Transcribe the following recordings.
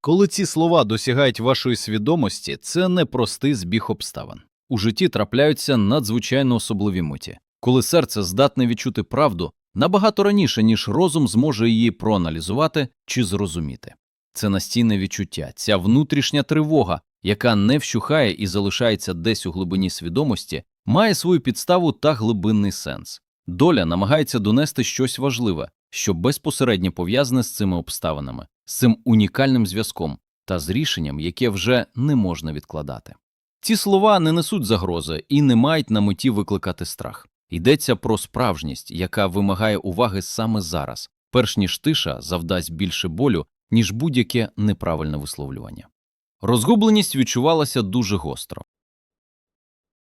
Коли ці слова досягають вашої свідомості, це не простий збіг обставин. У житті трапляються надзвичайно особливі миті, коли серце здатне відчути правду набагато раніше, ніж розум зможе її проаналізувати чи зрозуміти. Це настійне відчуття, ця внутрішня тривога, яка не вщухає і залишається десь у глибині свідомості, має свою підставу та глибинний сенс. Доля намагається донести щось важливе, що безпосередньо пов'язане з цими обставинами, з цим унікальним зв'язком та з рішенням, яке вже не можна відкладати. Ці слова не несуть загрози і не мають на меті викликати страх. Йдеться про справжність, яка вимагає уваги саме зараз, перш ніж тиша завдасть більше болю, ніж будь-яке неправильне висловлювання. Розгубленість відчувалася дуже гостро.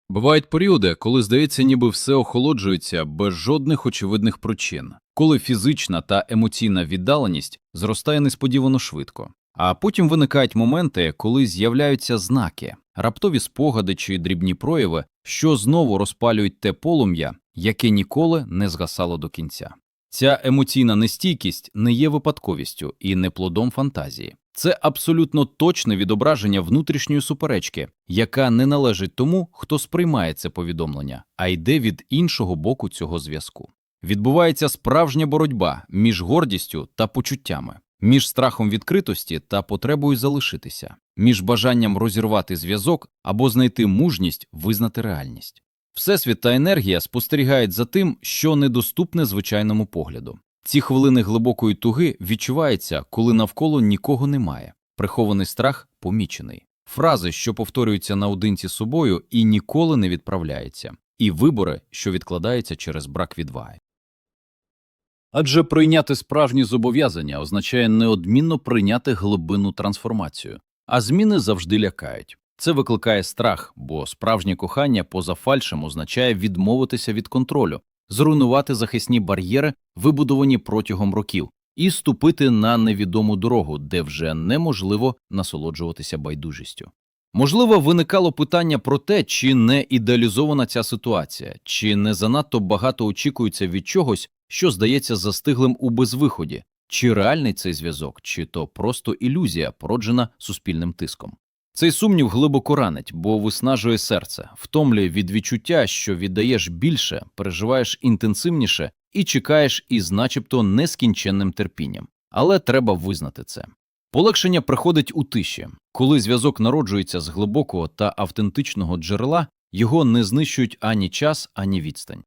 Бувають періоди, коли здається, ніби все охолоджується без жодних очевидних причин, коли фізична та емоційна віддаленість зростає несподівано швидко. А потім виникають моменти, коли з'являються знаки, раптові спогади чи дрібні прояви, що знову розпалюють те полум'я, яке ніколи не згасало до кінця. Ця емоційна нестійкість не є випадковістю і не плодом фантазії. Це абсолютно точне відображення внутрішньої суперечки, яка не належить тому, хто сприймає це повідомлення, а йде від іншого боку цього зв'язку. Відбувається справжня боротьба між гордістю та почуттями, між страхом відкритості та потребою залишитися, між бажанням розірвати зв'язок або знайти мужність визнати реальність. Всесвіт та енергія спостерігають за тим, що недоступне звичайному погляду. Ці хвилини глибокої туги відчуваються, коли навколо нікого немає. Прихований страх помічений. Фрази, що повторюються наодинці собою і ніколи не відправляються, і вибори, що відкладаються через брак відваги. Адже прийняти справжні зобов'язання означає неодмінно прийняти глибинну трансформацію, а зміни завжди лякають. Це викликає страх, бо справжнє кохання поза фальшем означає відмовитися від контролю, зруйнувати захисні бар'єри, вибудовані протягом років, і ступити на невідому дорогу, де вже неможливо насолоджуватися байдужістю. Можливо, виникало питання про те, чи не ідеалізована ця ситуація, чи не занадто багато очікується від чогось, що здається застиглим у безвиході, чи реальний цей зв'язок, чи то просто ілюзія, породжена суспільним тиском. Цей сумнів глибоко ранить, бо виснажує серце, втомлює від відчуття, що віддаєш більше, переживаєш інтенсивніше і чекаєш із начебто нескінченним терпінням. Але треба визнати це. Полегшення приходить у тиші, коли зв'язок народжується з глибокого та автентичного джерела, його не знищують ані час, ані відстань.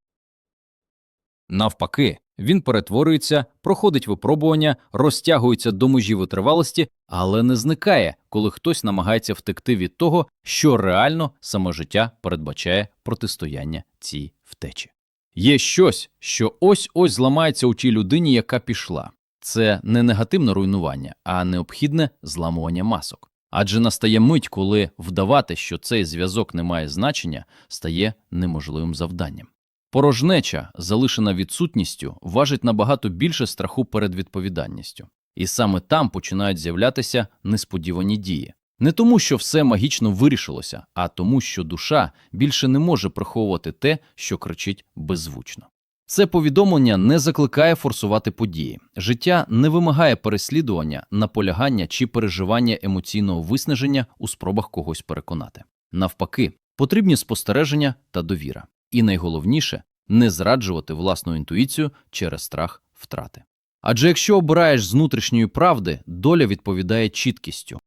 Навпаки, він перетворюється, проходить випробування, розтягується до межі витривалості, але не зникає, коли хтось намагається втекти від того, що реально саме життя передбачає протистояння цій втечі. Є щось, що ось ось зламається у тій людині, яка пішла. Це не негативне руйнування, а необхідне зламування масок. Адже настає мить, коли вдавати, що цей зв'язок не має значення, стає неможливим завданням. Порожнеча, залишена відсутністю, важить набагато більше страху перед відповідальністю. І саме там починають з'являтися несподівані дії. Не тому, що все магічно вирішилося, а тому, що душа більше не може приховувати те, що кричить беззвучно. Це повідомлення не закликає форсувати події. Життя не вимагає переслідування, наполягання чи переживання емоційного виснаження у спробах когось переконати. Навпаки, потрібні спостереження та довіра. І найголовніше не зраджувати власну інтуїцію через страх втрати. Адже якщо обираєш з внутрішньої правди, доля відповідає чіткістю.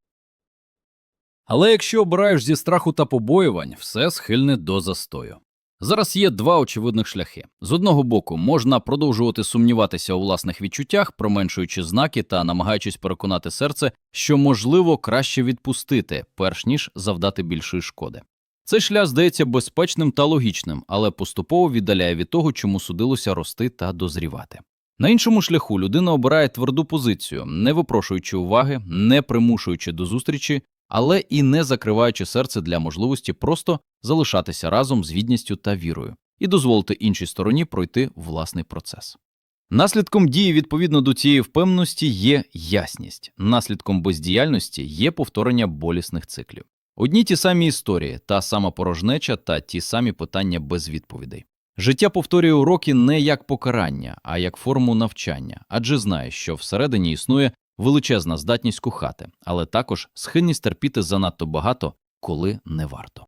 Але якщо обираєш зі страху та побоювань, все схильне до застою. Зараз є два очевидних шляхи. З одного боку, можна продовжувати сумніватися у власних відчуттях, променшуючи знаки та намагаючись переконати серце, що можливо краще відпустити, перш ніж завдати більшої шкоди. Цей шлях здається безпечним та логічним, але поступово віддаляє від того, чому судилося рости та дозрівати. На іншому шляху людина обирає тверду позицію, не випрошуючи уваги, не примушуючи до зустрічі, але і не закриваючи серце для можливості просто залишатися разом з гідністю та вірою і дозволити іншій стороні пройти власний процес. Наслідком дії відповідно до цієї впевненості є ясність, наслідком бездіяльності є повторення болісних циклів. Одні ті самі історії, та сама порожнеча та ті самі питання без відповідей. Життя повторює уроки не як покарання, а як форму навчання, адже знає, що всередині існує величезна здатність кохати, але також схильність терпіти занадто багато, коли не варто.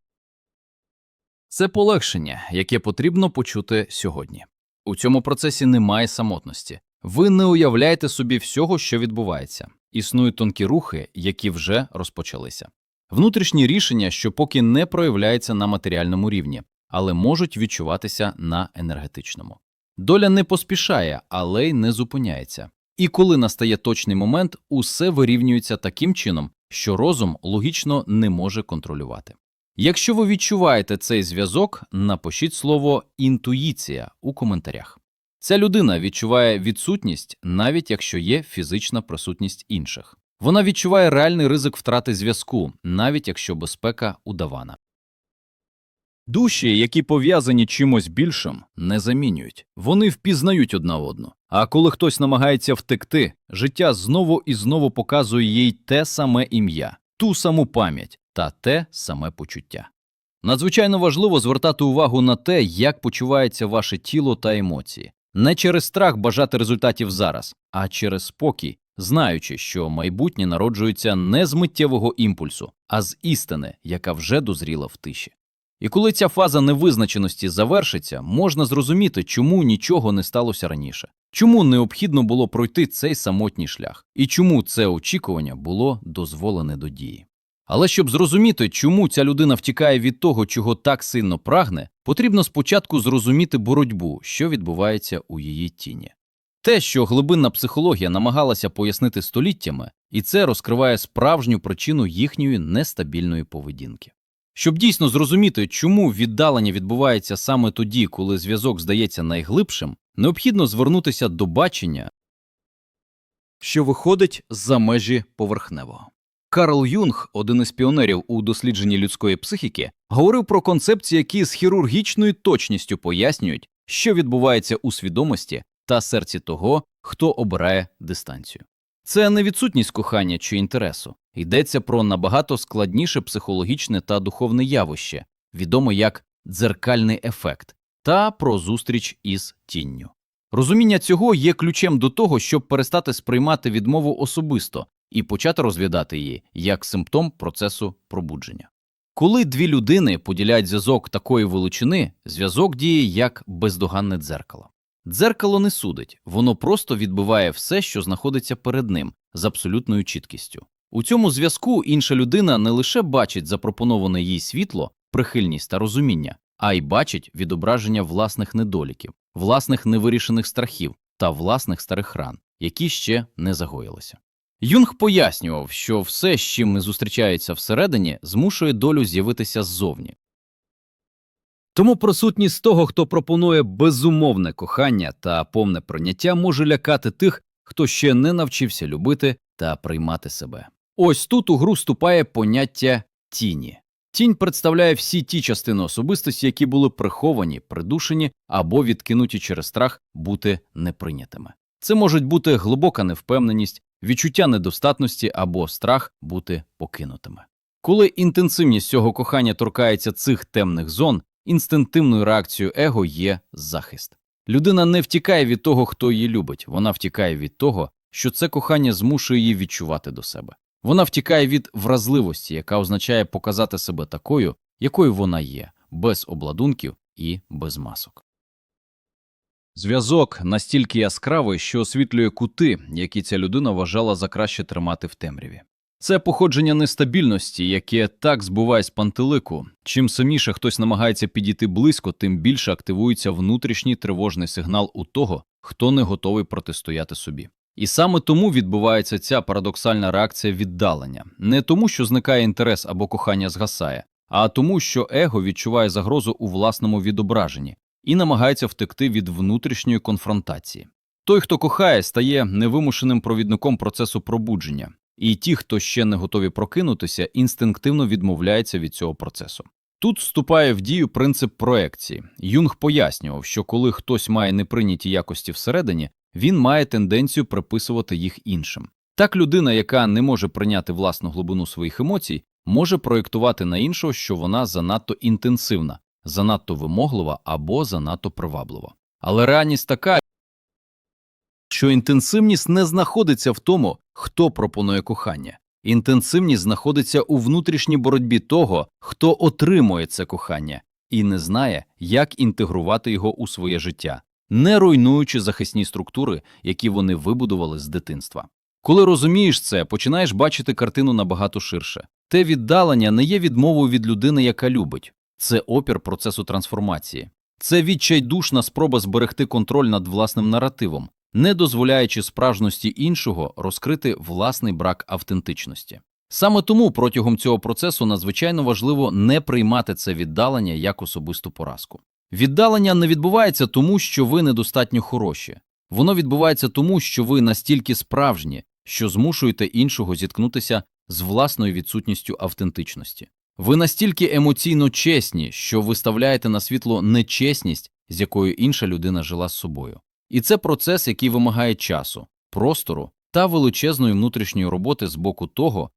Це полегшення, яке потрібно почути сьогодні. У цьому процесі немає самотності. Ви не уявляєте собі всього, що відбувається. Існують тонкі рухи, які вже розпочалися. Внутрішні рішення, що поки не проявляються на матеріальному рівні, але можуть відчуватися на енергетичному. Доля не поспішає, але й не зупиняється. І коли настає точний момент, усе вирівнюється таким чином, що розум логічно не може контролювати. Якщо ви відчуваєте цей зв'язок, напишіть слово інтуїція у коментарях. Ця людина відчуває відсутність, навіть якщо є фізична присутність інших. Вона відчуває реальний ризик втрати зв'язку, навіть якщо безпека удавана. Душі, які пов'язані чимось більшим, не замінюють. Вони впізнають одна одну. А коли хтось намагається втекти, життя знову і знову показує їй те саме ім'я, ту саму пам'ять та те саме почуття. Надзвичайно важливо звертати увагу на те, як почувається ваше тіло та емоції, не через страх бажати результатів зараз, а через спокій, знаючи, що майбутнє народжується не з миттєвого імпульсу, а з істини, яка вже дозріла в тиші. І коли ця фаза невизначеності завершиться, можна зрозуміти, чому нічого не сталося раніше, чому необхідно було пройти цей самотній шлях, і чому це очікування було дозволене до дії. Але щоб зрозуміти, чому ця людина втікає від того, чого так сильно прагне, потрібно спочатку зрозуміти боротьбу, що відбувається у її тіні. Те, що глибинна психологія намагалася пояснити століттями, і це розкриває справжню причину їхньої нестабільної поведінки. Щоб дійсно зрозуміти, чому віддалення відбувається саме тоді, коли зв'язок здається найглибшим, необхідно звернутися до бачення, що виходить за межі поверхневого. Карл Юнг, один із піонерів у дослідженні людської психіки, говорив про концепції, які з хірургічною точністю пояснюють, що відбувається у свідомості та серці того, хто обирає дистанцію. Це не відсутність кохання чи інтересу, йдеться про набагато складніше психологічне та духовне явище, відоме як дзеркальний ефект, та про зустріч із тінню. Розуміння цього є ключем до того, щоб перестати сприймати відмову особисто і почати розглядати її як симптом процесу пробудження. Коли дві людини поділяють зв'язок такої величини, зв'язок діє як бездоганне дзеркало. Дзеркало не судить, воно просто відбиває все, що знаходиться перед ним, з абсолютною чіткістю. У цьому зв'язку інша людина не лише бачить запропоноване їй світло, прихильність та розуміння, а й бачить відображення власних недоліків, власних невирішених страхів та власних старих ран, які ще не загоїлися. Юнг пояснював, що все, з чим не зустрічається всередині, змушує долю з'явитися ззовні. Тому присутність того, хто пропонує безумовне кохання та повне прийняття, може лякати тих, хто ще не навчився любити та приймати себе. Ось тут у гру вступає поняття тіні. Тінь представляє всі ті частини особистості, які були приховані, придушені або відкинуті через страх бути неприйнятими. Це можуть бути глибока невпевненість, відчуття недостатності або страх бути покинутими. Коли інтенсивність цього кохання торкається цих темних зон, інстинктивною реакцією его є захист. Людина не втікає від того, хто її любить, вона втікає від того, що це кохання змушує її відчувати до себе. Вона втікає від вразливості, яка означає показати себе такою, якою вона є, без обладунків і без масок. Зв'язок настільки яскравий, що освітлює кути, які ця людина вважала за краще тримати в темряві. Це походження нестабільності, яке так збуває з пантелику. Чим саміше хтось намагається підійти близько, тим більше активується внутрішній тривожний сигнал у того, хто не готовий протистояти собі. І саме тому відбувається ця парадоксальна реакція віддалення, не тому, що зникає інтерес або кохання згасає, а тому, що его відчуває загрозу у власному відображенні і намагається втекти від внутрішньої конфронтації. Той, хто кохає, стає невимушеним провідником процесу пробудження, і ті, хто ще не готові прокинутися, інстинктивно відмовляються від цього процесу. Тут вступає в дію принцип проекції. Юнг пояснював, що коли хтось має неприйняті якості всередині, він має тенденцію приписувати їх іншим. Так людина, яка не може прийняти власну глибину своїх емоцій, може проєктувати на іншого, що вона занадто інтенсивна, занадто вимоглива або занадто приваблива. Але реальність така, що інтенсивність не знаходиться в тому, хто пропонує кохання. Інтенсивність знаходиться у внутрішній боротьбі того, хто отримує це кохання, і не знає, як інтегрувати його у своє життя, не руйнуючи захисні структури, які вони вибудували з дитинства. Коли розумієш це, починаєш бачити картину набагато ширше. Те віддалення не є відмовою від людини, яка любить, це опір процесу трансформації. Це відчайдушна спроба зберегти контроль над власним наративом, не дозволяючи справжності іншого розкрити власний брак автентичності. Саме тому протягом цього процесу надзвичайно важливо не приймати це віддалення як особисту поразку. Віддалення не відбувається тому, що ви недостатньо хороші. Воно відбувається тому, що ви настільки справжні, що змушуєте іншого зіткнутися з власною відсутністю автентичності. Ви настільки емоційно чесні, що виставляєте на світло нечесність, з якою інша людина жила з собою. І це процес, який вимагає часу, простору та величезної внутрішньої роботи з боку того,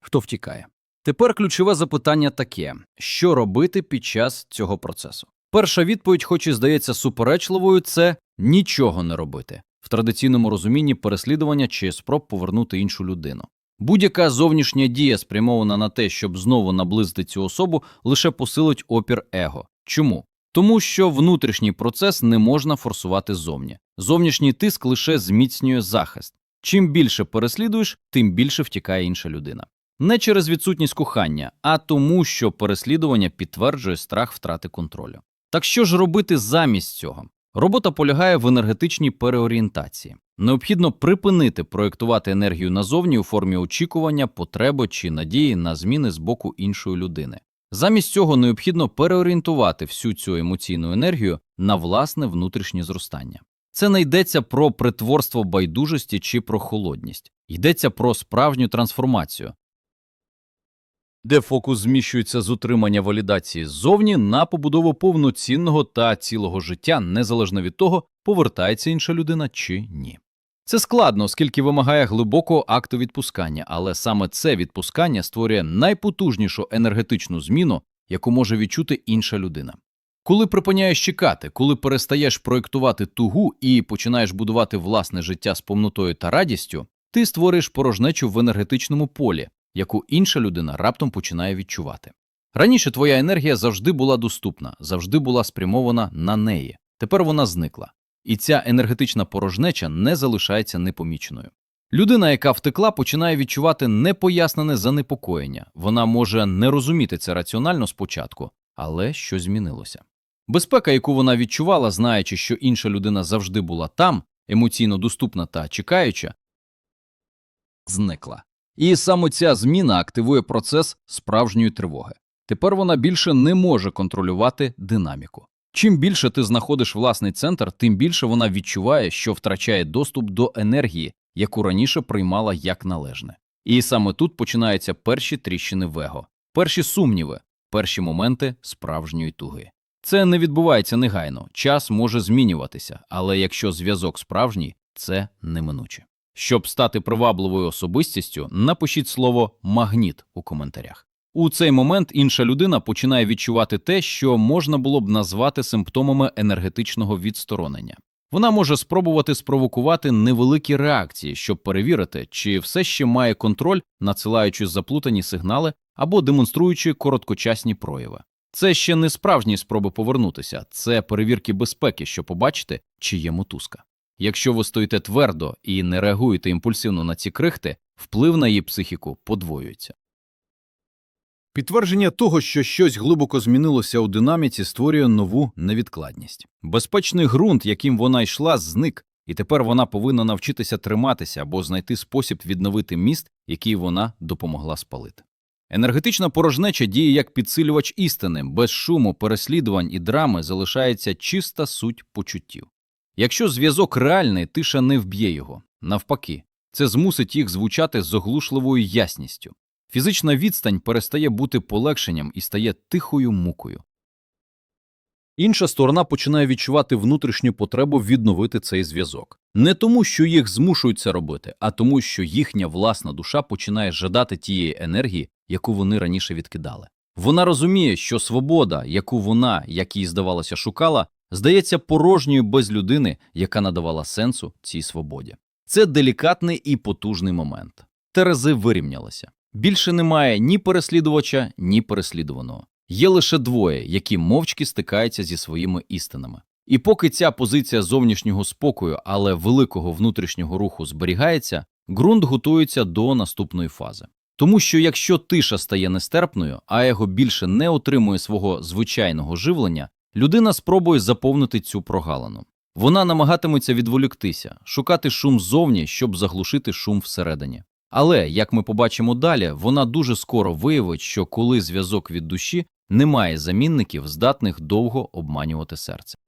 хто втікає. Тепер ключове запитання таке: що робити під час цього процесу? Перша відповідь, хоч і здається суперечливою, це нічого не робити в традиційному розумінні переслідування чи спроб повернути іншу людину. Будь-яка зовнішня дія, спрямована на те, щоб знову наблизити цю особу, лише посилить опір его. Чому? Тому що внутрішній процес не можна форсувати ззовні. Зовнішній тиск лише зміцнює захист. Чим більше переслідуєш, тим більше втікає інша людина. Не через відсутність кохання, а тому, що переслідування підтверджує страх втрати контролю. Так що ж робити замість цього? Робота полягає в енергетичній переорієнтації. Необхідно припинити проєктувати енергію назовні у формі очікування, потреби чи надії на зміни з боку іншої людини. Замість цього необхідно переорієнтувати всю цю емоційну енергію на власне внутрішнє зростання. Це не йдеться про притворство байдужості чи про холодність, йдеться про справжню трансформацію, де фокус зміщується з утримання валідації ззовні на побудову повноцінного та цілого життя, незалежно від того, повертається інша людина чи ні. Це складно, оскільки вимагає глибокого акту відпускання, але саме це відпускання створює найпотужнішу енергетичну зміну, яку може відчути інша людина. Коли припиняєш чекати, коли перестаєш проєктувати тугу і починаєш будувати власне життя з повнотою та радістю, ти створюєш порожнечу в енергетичному полі, яку інша людина раптом починає відчувати. Раніше твоя енергія завжди була доступна, завжди була спрямована на неї. Тепер вона зникла. І ця енергетична порожнеча не залишається непоміченою. Людина, яка втекла, починає відчувати непояснене занепокоєння. Вона може не розуміти це раціонально спочатку, але щось змінилося. Безпека, яку вона відчувала, знаючи, що інша людина завжди була там, емоційно доступна та чекаюча, зникла. І саме ця зміна активує процес справжньої тривоги. Тепер вона більше не може контролювати динаміку. Чим більше ти знаходиш власний центр, тим більше вона відчуває, що втрачає доступ до енергії, яку раніше приймала як належне. І саме тут починаються перші тріщини в его, перші сумніви, перші моменти справжньої туги. Це не відбувається негайно, час може змінюватися, але якщо зв'язок справжній, це неминуче. Щоб стати привабливою особистістю, напишіть слово магніт у коментарях. У цей момент інша людина починає відчувати те, що можна було б назвати симптомами енергетичного відсторонення. Вона може спробувати спровокувати невеликі реакції, щоб перевірити, чи все ще має контроль, надсилаючи заплутані сигнали або демонструючи короткочасні прояви. Це ще не справжні спроби повернутися, це перевірки безпеки, щоб побачити, чи є мотузка. Якщо ви стоїте твердо і не реагуєте імпульсивно на ці крихти, вплив на її психіку подвоюється. Підтвердження того, що щось глибоко змінилося у динаміці, створює нову невідкладність. Безпечний ґрунт, яким вона йшла, зник, і тепер вона повинна навчитися триматися або знайти спосіб відновити міст, який вона допомогла спалити. Енергетична порожнеча діє як підсилювач істини, без шуму, переслідувань і драми залишається чиста суть почуттів. Якщо зв'язок реальний, тиша не вб'є його. Навпаки, це змусить їх звучати з оглушливою ясністю. Фізична відстань перестає бути полегшенням і стає тихою мукою. Інша сторона починає відчувати внутрішню потребу відновити цей зв'язок. Не тому, що їх змушують це робити, а тому, що їхня власна душа починає жадати тієї енергії, яку вони раніше відкидали. Вона розуміє, що свобода, яку вона, як їй здавалося, шукала, здається порожньою без людини, яка надавала сенсу цій свободі. Це делікатний і потужний момент. Терези вирівнялися. Більше немає ні переслідувача, ні переслідуваного. Є лише двоє, які мовчки стикаються зі своїми істинами. І поки ця позиція зовнішнього спокою, але великого внутрішнього руху зберігається, ґрунт готується до наступної фази. Тому що якщо тиша стає нестерпною, а его більше не отримує свого звичайного живлення, людина спробує заповнити цю прогалину. Вона намагатиметься відволіктися, шукати шум ззовні, щоб заглушити шум всередині. Але, як ми побачимо далі, вона дуже скоро виявить, що коли зв'язок від душі, немає замінників, здатних довго обманювати серце.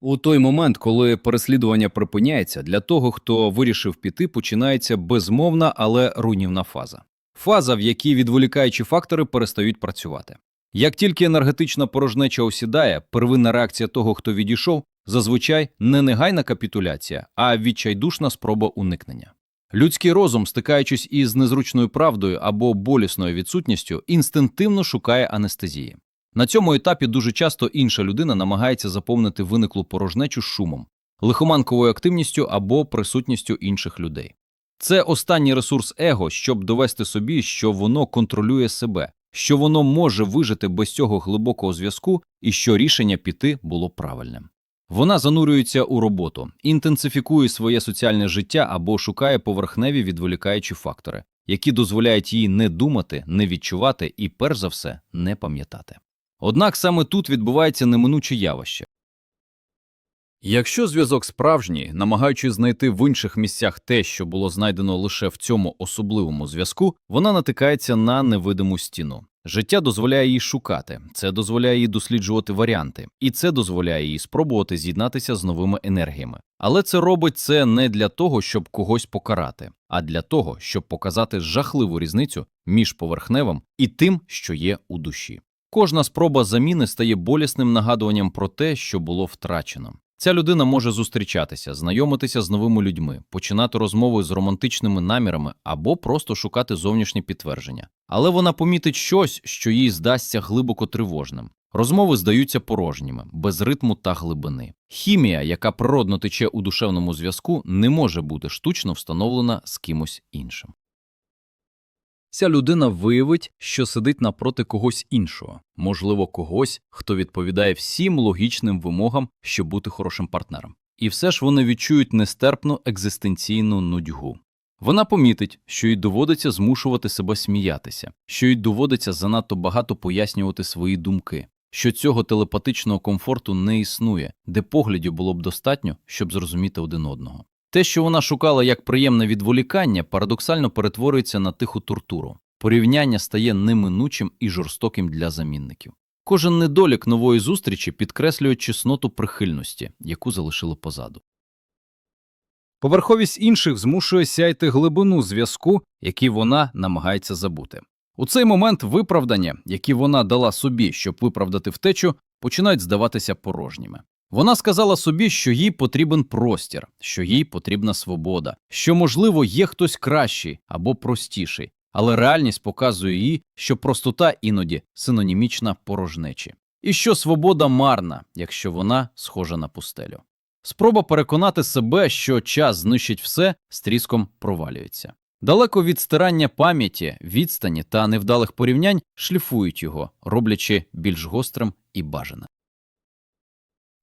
У той момент, коли переслідування припиняється, для того, хто вирішив піти, починається безмовна, але руйнівна фаза. Фаза, в якій відволікаючі фактори перестають працювати. Як тільки енергетична порожнеча осідає, первинна реакція того, хто відійшов, зазвичай не негайна капітуляція, а відчайдушна спроба уникнення. Людський розум, стикаючись із незручною правдою або болісною відсутністю, інстинктивно шукає анестезії. На цьому етапі дуже часто інша людина намагається заповнити виниклу порожнечу шумом, лихоманковою активністю або присутністю інших людей. Це останній ресурс его, щоб довести собі, що воно контролює себе, що воно може вижити без цього глибокого зв'язку і що рішення піти було правильним. Вона занурюється у роботу, інтенсифікує своє соціальне життя або шукає поверхневі відволікаючі фактори, які дозволяють їй не думати, не відчувати і, перш за все, не пам'ятати. Однак саме тут відбувається неминуче явище. Якщо зв'язок справжній, намагаючись знайти в інших місцях те, що було знайдено лише в цьому особливому зв'язку, вона натикається на невидиму стіну. Життя дозволяє їй шукати, це дозволяє їй досліджувати варіанти, і це дозволяє їй спробувати з'єднатися з новими енергіями. Але це робить це не для того, щоб когось покарати, а для того, щоб показати жахливу різницю між поверхневим і тим, що є у душі. Кожна спроба заміни стає болісним нагадуванням про те, що було втрачено. Ця людина може зустрічатися, знайомитися з новими людьми, починати розмови з романтичними намірами або просто шукати зовнішнє підтвердження. Але вона помітить щось, що їй здасться глибоко тривожним. Розмови здаються порожніми, без ритму та глибини. Хімія, яка природно тече у душевному зв'язку, не може бути штучно встановлена з кимось іншим. Ця людина виявить, що сидить напроти когось іншого, можливо, когось, хто відповідає всім логічним вимогам, щоб бути хорошим партнером. І все ж вони відчують нестерпну екзистенційну нудьгу. Вона помітить, що їй доводиться змушувати себе сміятися, що їй доводиться занадто багато пояснювати свої думки, що цього телепатичного комфорту не існує, де поглядів було б достатньо, щоб зрозуміти один одного. Те, що вона шукала як приємне відволікання, парадоксально перетворюється на тиху тортуру. Порівняння стає неминучим і жорстоким для замінників. Кожен недолік нової зустрічі підкреслює чесноту прихильності, яку залишили позаду. Поверховість інших змушує сяйти глибину зв'язку, який вона намагається забути. У цей момент виправдання, які вона дала собі, щоб виправдати втечу, починають здаватися порожніми. Вона сказала собі, що їй потрібен простір, що їй потрібна свобода, що, можливо, є хтось кращий або простіший, але реальність показує їй, що простота іноді синонімічна порожнечі, і що свобода марна, якщо вона схожа на пустелю. Спроба переконати себе, що час знищить все, з тріском провалюється. Далеко від стирання пам'яті, відстані та невдалих порівнянь шліфують його, роблячи більш гострим і бажаним.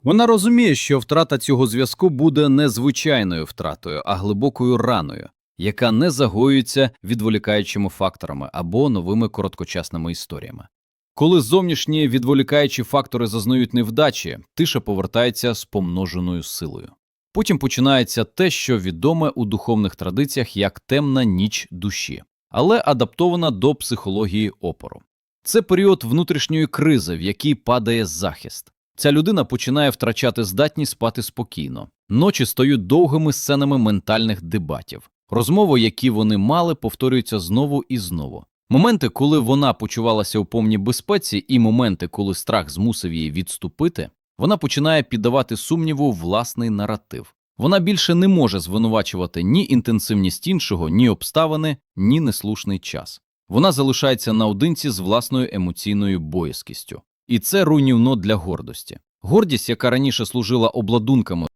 Вона розуміє, що втрата цього зв'язку буде не звичайною втратою, а глибокою раною, яка не загоюється відволікаючими факторами або новими короткочасними історіями. Коли зовнішні відволікаючі фактори зазнають невдачі, тиша повертається з помноженою силою. Потім починається те, що відоме у духовних традиціях як темна ніч душі, але адаптована до психології опору. Це період внутрішньої кризи, в якій падає захист. Ця людина починає втрачати здатність спати спокійно. Ночі стають довгими сценами ментальних дебатів. Розмови, які вони мали, повторюються знову і знову. Моменти, коли вона почувалася у повній безпеці, і моменти, коли страх змусив її відступити, вона починає піддавати сумніву власний наратив. Вона більше не може звинувачувати ні інтенсивність іншого, ні обставини, ні неслушний час. Вона залишається наодинці з власною емоційною боязкістю. І це руйнівно для гордості. Гордість, яка раніше служила обладунками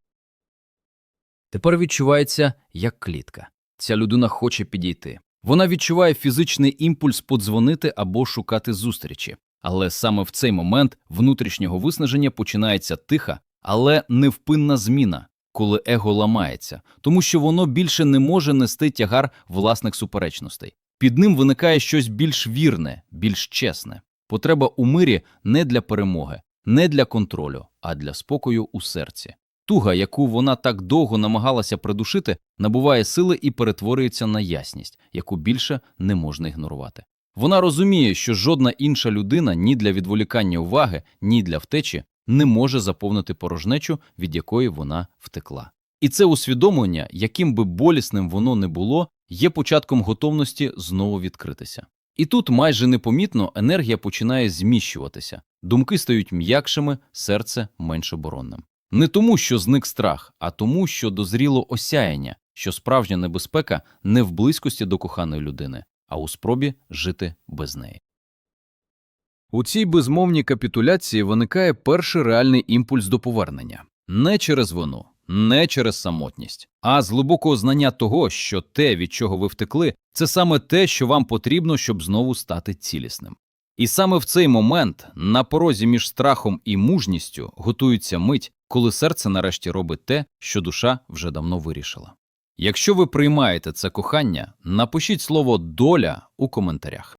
Тепер відчувається як клітка. Ця людина хоче підійти. Вона відчуває фізичний імпульс подзвонити або шукати зустрічі. Але саме в цей момент внутрішнього виснаження починається тиха, але невпинна зміна, коли его ламається, тому що воно більше не може нести тягар власних суперечностей. Під ним виникає щось більш вірне, більш чесне. Потреба у мирі не для перемоги, не для контролю, а для спокою у серці. Туга, яку вона так довго намагалася придушити, набуває сили і перетворюється на ясність, яку більше не можна ігнорувати. Вона розуміє, що жодна інша людина ні для відволікання уваги, ні для втечі не може заповнити порожнечу, від якої вона втекла. І це усвідомлення, яким би болісним воно не було, є початком готовності знову відкритися. І тут майже непомітно енергія починає зміщуватися, думки стають м'якшими, серце менш оборонним. Не тому, що зник страх, а тому, що дозріло осяяння, що справжня небезпека не в близькості до коханої людини, а у спробі жити без неї. У цій безмовній капітуляції виникає перший реальний імпульс до повернення не через вину, не через самотність, а з глибокого знання того, що те, від чого ви втекли, це саме те, що вам потрібно, щоб знову стати цілісним. І саме в цей момент, на порозі між страхом і мужністю, готується мить, коли серце нарешті робить те, що душа вже давно вирішила. Якщо ви приймаєте це кохання, напишіть слово доля у коментарях.